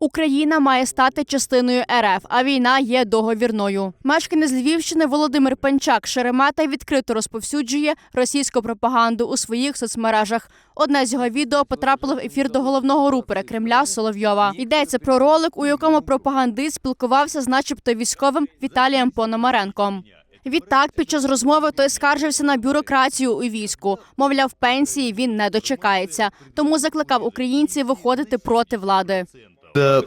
Україна має стати частиною РФ, а війна є договірною. Мешканець Львівщини Володимир Пенчак Шеремета відкрито розповсюджує російську пропаганду у своїх соцмережах. Одне з його відео потрапило в ефір до головного рупора Кремля Соловйова. Йдеться про ролик, у якому пропагандист спілкувався з, начебто, військовим Віталієм Пономаренком. Відтак, під час розмови той скаржився на бюрократію у війську. Мовляв, пенсії він не дочекається, тому закликав українців виходити проти влади. Да,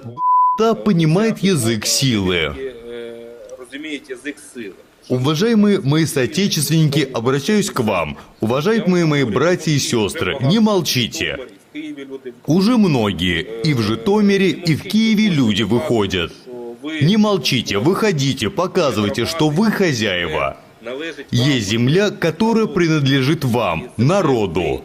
да понимает язык силы. е, розуміють язик сили. Уважаемые мои соотечественники, обращаюсь к вам. Уважаемые мои братья и сестры, не молчите. В Києві люди Уже многие и в Житомире, и в Киеве люди выходят. що ви Не молчите, выходите, показывайте, что вы хозяева. належить вам. Есть земля, которая принадлежит вам, народу.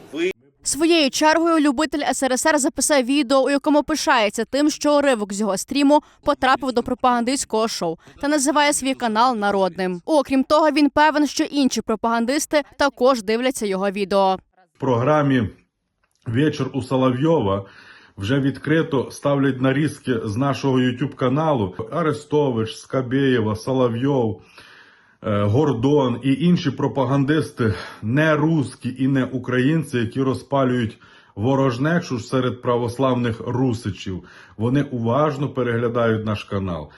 Своєю чергою любитель СРСР записав відео, у якому пишається тим, що уривок з його стріму потрапив до пропагандистського шоу та називає свій канал народним. Окрім того, він певен, що інші пропагандисти також дивляться його відео. в програмі Вечір у Соловйова вже відкрито ставлять нарізки з нашого YouTube каналу. Арестович, Скабєєва, Соловйов, Гордон і інші пропагандисти, не русські і не українці, які розпалюють ворожнечу серед православних русичів. Вони уважно переглядають наш канал.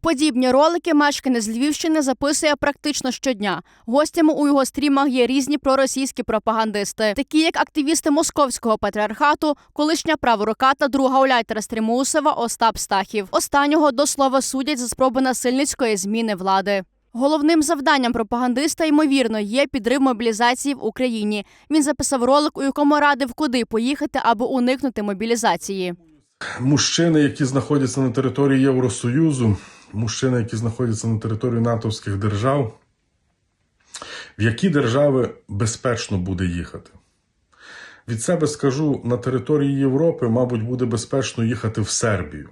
Подібні ролики мешканець Львівщини записує практично щодня. Гостями у його стрімах є різні проросійські пропагандисти, такі як активісти московського патріархату, колишня праворука та друга уляйтера Стрімусова Остап Стахів. Останнього до слова судять за спроби насильницької зміни влади. Головним завданням пропагандиста, ймовірно, є підрив мобілізації в Україні. Він записав ролик, у якому радив, куди поїхати, аби уникнути мобілізації. Мужчини, які знаходяться на території Євросоюзу, мужчини, які знаходяться на території натовських держав, в які держави безпечно буде їхати? Від себе скажу, на території Європи, мабуть, буде безпечно їхати в Сербію.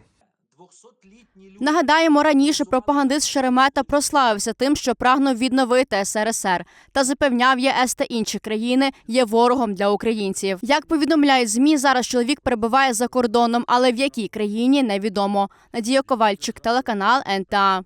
Нагадаємо, раніше пропагандист Шеремета прославився тим, що прагнув відновити СРСР та запевняв ЄС та інші країни є ворогом для українців. Як повідомляють змі, зараз чоловік перебуває за кордоном, але в якій країні невідомо. Надія Ковальчик, телеканал НТА.